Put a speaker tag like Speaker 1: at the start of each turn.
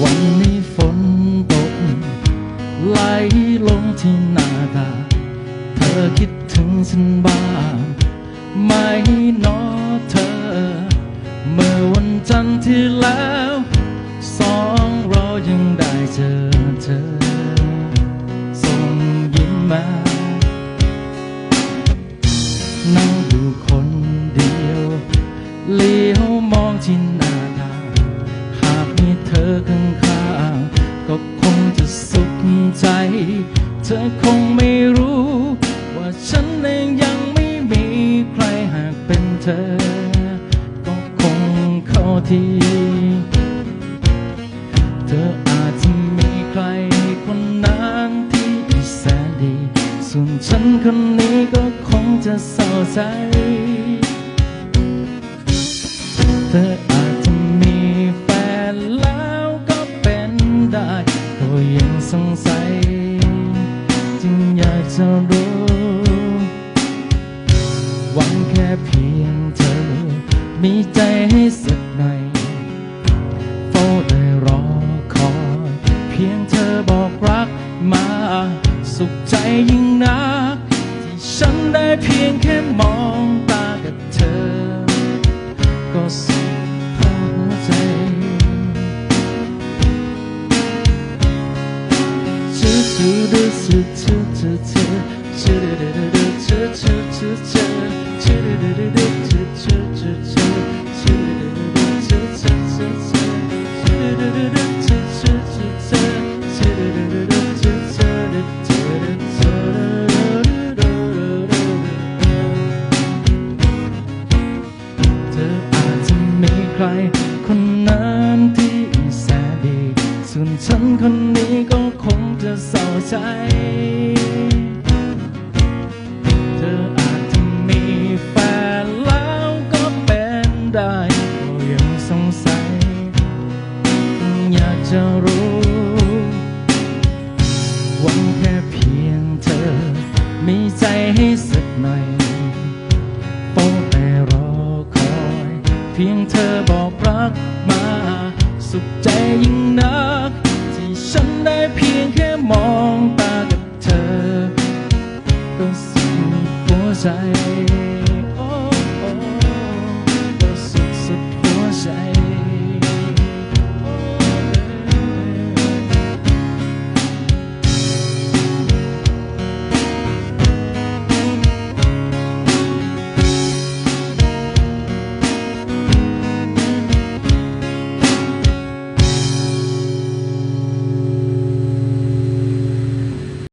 Speaker 1: วันนี้ฝนตก ไหลลงที่หน้าตา เธอคิดถึงฉันบ้างไหมนอเธอ เมื่อวันจันทร์ที่แล้ว สองเรายังได้เจอเธอ ส่งยิ้มมานั่ง เธอคงไม่รู้ ว่าฉันเองยังไม่มีใครหากเป็นเธอ ก็คงเข้าทีเธออาจจะมีใครคนนั้นที่แสนดี ส่วนฉันคนนี้ก็คงจะเศร้าใจ เธอ จะรู้ หวังแค่เพียงเธอ มีใจให้สักหน่อยเฝ้าได้รอคอย เพียงเธอบอกรักมา สุขใจยิ่งนัก ที่ฉันได้เพียงแค่มองตากับเธอ ก็สุขเข้าหัวใจชื่อชื่อดูชื่อชื่อชื่อ ใครคนนั้นที่แสนดี ส่วนฉันคนนี้ก็คงจะเศร้าใจ มีใจให้สักหน่อยเฝ้าแต่รอคอย เพียงเธอบอกรักมา สุขใจยิ่งนัก ที่ฉันได้เพียงแค่มองตากับเธอ ก็สุขหัวใจ